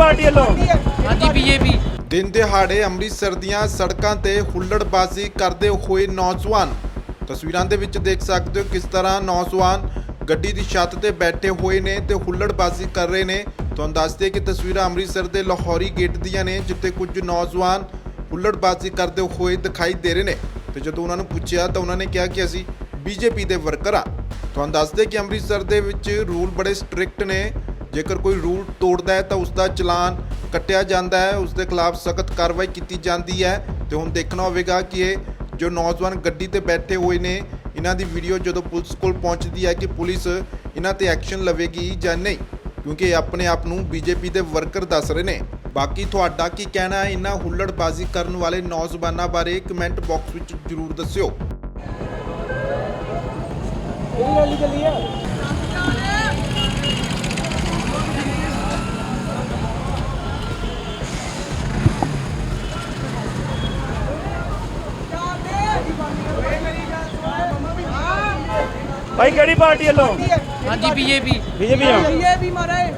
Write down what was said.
Party ਵੱਲੋਂ। ਹਾਂਜੀ BJP. ਦਿਨ ਦਿਹਾੜੇ ਅੰਮ੍ਰਿਤਸਰ ਦੀਆਂ ਸੜਕਾਂ ਤੇ ਹੁੱਲੜਬਾਜ਼ੀ ਕਰਦੇ ਹੋਏ ਨੌਜਵਾਨ। ਤਸਵੀਰਾਂ ਦੇ ਵਿੱਚ ਦੇਖ ਸਕਦੇ ਹੋ ਕਿਸ ਤਰ੍ਹਾਂ ਨੌਜਵਾਨ ਗੱਡੀ ਦੀ ਛੱਤ ਤੇ ਬੈਠੇ ਹੋਏ ਨੇ ਤੇ ਹੁੱਲੜਬਾਜ਼ੀ ਕਰ ਰਹੇ ਨੇ। ਤੁਹਾਨੂੰ ਦੱਸਦੇ ਕਿ ਤਸਵੀਰਾਂ ਅੰਮ੍ਰਿਤਸਰ ਦੇ ਲਾਹੌਰੀ ਗੇਟ ਦੀਆਂ ਨੇ ਜਿੱਥੇ ਕੁਝ ਨੌਜਵਾਨ ਹੁੱਲੜਬਾਜ਼ੀ ਕਰਦੇ ਹੋਏ ਦਿਖਾਈ ਦੇ ਰਹੇ ਨੇ। ਤੇ ਜਦੋਂ ਉਹਨਾਂ ਨੂੰ ਪੁੱਛਿਆ ਤਾਂ ਉਹਨਾਂ ਨੇ ਕਿਹਾ ਕਿ ਅਸੀਂ ਬੀਜੇਪੀ ਦੇ ਵਰਕਰ ਹਾਂ ਤੁਹਾਨੂੰ ਦੱਸਦੇ ਕਿ ਅੰਮ੍ਰਿਤਸਰ ਦੇ ਵਿੱਚ ਰੂਲ ਬੜੇ ਸਟ੍ਰਿਕਟ ਨੇ। ਜੇਕਰ ਕੋਈ ਰੂਲ ਤੋੜਦਾ ਹੈ ਤਾਂ ਉਸ ਦਾ ਚਲਾਨ ਕੱਟਿਆ ਜਾਂਦਾ ਹੈ ਉਸ ਦੇ ਖਿਲਾਫ ਸਖਤ ਕਾਰਵਾਈ ਕੀਤੀ ਜਾਂਦੀ ਹੈ ਤੇ ਹੁਣ ਦੇਖਣਾ ਹੋਵੇਗਾ ਕਿ ਇਹ ਜੋ ਨੌਜਵਾਨ ਗੱਡੀ ਤੇ ਬੈਠੇ ਹੋਏ ਨੇ, ਇਹਨਾਂ ਦੀ ਵੀਡੀਓ ਜਦੋਂ ਪੁਲਿਸ ਕੋਲ ਪਹੁੰਚਦੀ ਹੈ ਕਿ ਪੁਲਿਸ ਇਹਨਾਂ ਤੇ ਐਕਸ਼ਨ ਲਵੇਗੀ ਜਾਂ ਨਹੀਂ, ਕਿਉਂਕਿ ਇਹ ਆਪਣੇ ਆਪ ਨੂੰ ਬੀਜੇਪੀ ਦੇ ਵਰਕਰ ਦੱਸ ਰਹੇ ਨੇ। ਬਾਕੀ ਤੁਹਾਡਾ ਕੀ ਕਹਿਣਾ ਹੈ? ਇਹਨਾਂ ਹੁੱਲੜਬਾਜ਼ੀ ਕਰਨ ਵਾਲੇ ਨੌਜਵਾਨਾਂ ਬਾਰੇ ਕਮੈਂਟ ਬਾਕਸ ਵਿੱਚ ਜਰੂਰ ਦੱਸਿਓ। ਭਾਈ ਕਿਹੜੀ ਪਾਰਟੀ ਵੱਲੋਂ? ਹਾਂਜੀ ਬੀਜੇਪੀ। ਬੀਜੇਪੀ ਆ। ਬੀਜੇਪੀ ਮਾਰੇ